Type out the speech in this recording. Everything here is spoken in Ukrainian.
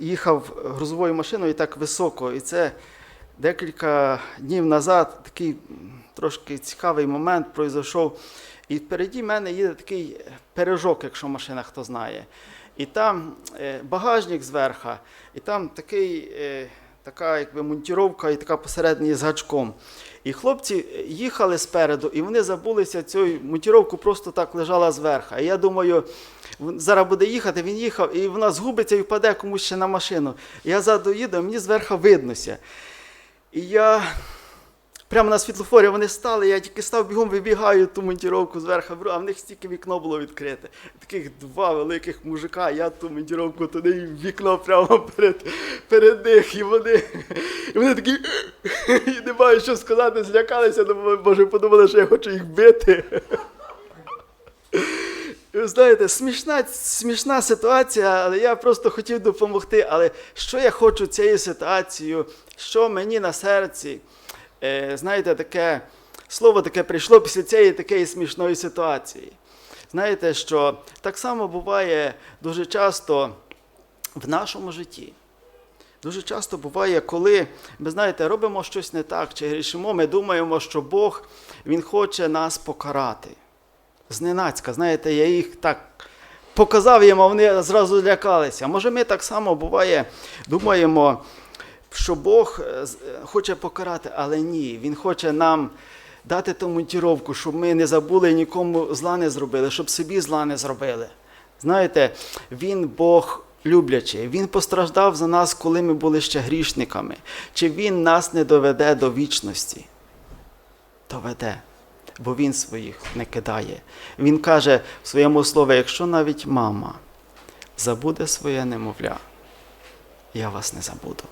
їхав грузовою машиною так високо, і це декілька днів назад такий трошки цікавий момент пройшов. І впереді мене їде такий пережок, якщо машина хто знає. І там е, багажник зверху, і там такий, е, така якби монтіровка і така посередині з гачком. І хлопці їхали спереду, і вони забулися цю монтіровку просто так лежала зверху. І я думаю, він зараз буде їхати, він їхав, і вона згубиться і впаде комусь ще на машину. Я ззаду їду, а мені зверху виднося. І я прямо на світлофорі вони стали, я тільки став бігом, вибігаю ту монтіровку зверху, беру, а в них стільки вікно було відкрите. Таких два великих мужика, я ту монтіровку туди і вікно прямо перед, перед них. І вони, і вони такі і не маю що сказати, злякалися, думаю, може подумали, що я хочу їх бити. Ви знаєте, смішна, смішна ситуація, але я просто хотів допомогти. Але що я хочу цією ситуацією, що мені на серці? Е, знаєте, таке слово таке прийшло після цієї такої смішної ситуації. Знаєте, що так само буває дуже часто в нашому житті. Дуже часто буває, коли ми знаєте, робимо щось не так чи грішимо, ми думаємо, що Бог Він хоче нас покарати. Зненацька, знаєте, я їх так показав їм, а вони зразу злякалися. Може, ми так само буває, думаємо, що Бог е, е, хоче покарати, але ні, Він хоче нам дати ту монтіровку, щоб ми не забули нікому зла не зробили, щоб собі зла не зробили. Знаєте, Він Бог люблячий, Він постраждав за нас, коли ми були ще грішниками. Чи Він нас не доведе до вічності? Доведе, бо Він своїх не кидає. Він каже в своєму слові, якщо навіть мама забуде своє немовля, я вас не забуду.